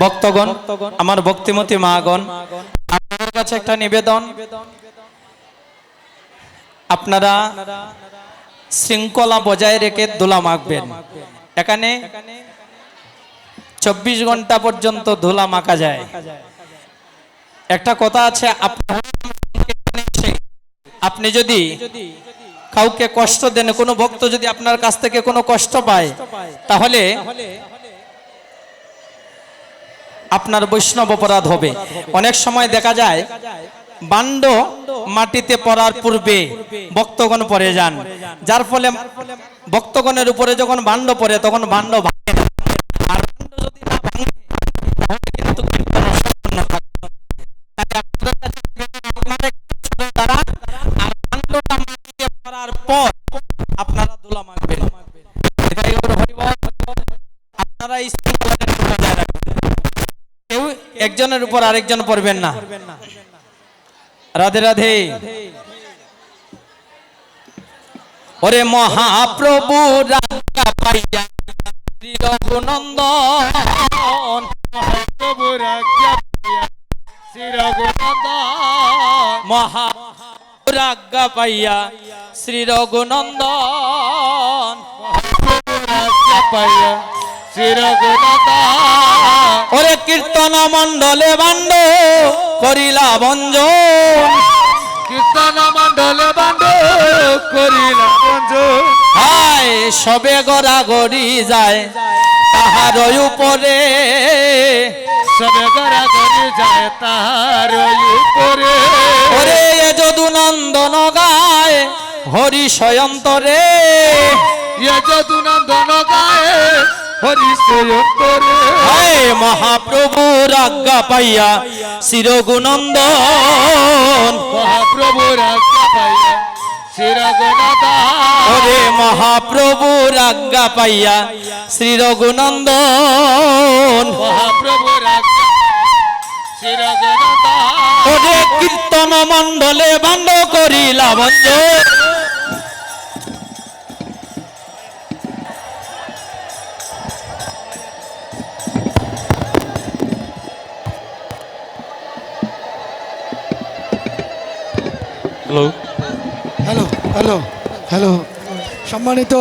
ভক্তগণ আমার ভক্তিমতী মাগণ আপনাদের কাছে একটা নিবেদন। আপনারা শৃঙ্খলা বজায় রেখে দোলা মাখবেন। এখানে চব্বিশ ঘণ্টা পর্যন্ত ধুলা মাখা যায়। একটা কথা আছে আপনি যদি কাউকে কষ্ট দেন কোনো ভক্ত যদি আপনার কাছ থেকে কোনো কষ্ট পায় তাহলে আপনার বৈষ্ণব অপরাধ হবে। অনেক সময় দেখা যায় বান্ড মাটিতে পড়ার পূর্বে ভক্তগণ পরে যান। যার ফলে ভক্তগণের উপরে যখন বান্ড পড়ে, তখন বান্ড ভাঙে। আর পর আপনারা দোলা হরিবল। আপনারা একজনের উপর আরেকজন পড়বেন না। রাধে রাধে। ওরে মহাপ্রভু রাজা পাইয়া শ্রী রঘুনন্দন। প্রভু রাজ্ঞা শ্রী রঘুনন্দন। মহারাজ্ঞা পাইয়া শ্রী রঘুনন্দন। রাজ্ঞা পাইয়া শ্রী রঘুনন্দন। ওরে কীর্তন মণ্ডলে বান্ড করিলা বঞ্জন কীর্তন মণ্ডলে বান্ড করিলা বঞ্জন হায় সবে গড়া গড়ি যায় তাহার উপরে। সবে গড়া গড়ি যায় তাহার উপরে। ওরে এ যদু নন্দন গায় হরি স্বয়ন্তরে। ইয়ে যদুনন্দন গায়ে হরিশ্বরে হায় মহাপ্রভু রাজ্ঞা পাইয়া শিরগুনন্দন মহাপ্রভু রাজ্ঞা পাইয়া ওরে মহাপ্রভু রাজ্ঞা পাইয়া শ্রী রঘুনন্দন মহাপ্রভু রাজ্ঞা ওরে কীর্তন মণ্ডলে বান্ড করিলা বঞ্জন হ্যালো হ্যালো হ্যালো হ্যালো সম্মানিত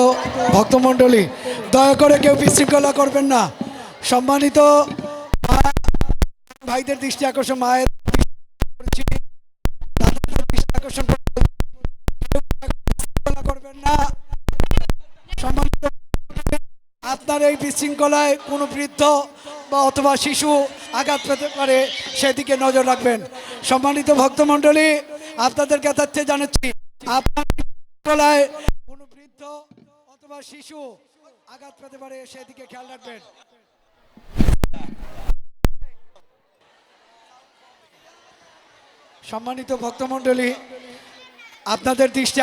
ভক্তমণ্ডলী, দয়া করে কেউ বিশৃঙ্খলা করবেন না। সম্মানিত ভাইদের দৃষ্টি আকর্ষণ, মায়ের। দৃষ্টি আকর্ষণ করবেন না। সম্মানিত আপনার এই বিশৃঙ্খলায় কোনো বৃদ্ধ বা অথবা শিশু আঘাত পেতে পারে, সেদিকে নজর রাখবেন। সম্মানিত ভক্তমণ্ডলী আপনাদের কাছে জানাচ্ছি, আপনার কোনো বৃদ্ধ অথবা শিশু আঘাত পেতে পারে, সেদিকে খেয়াল রাখবেন। সম্মানিত ভক্তমণ্ডলী, আপনাদের দৃষ্টি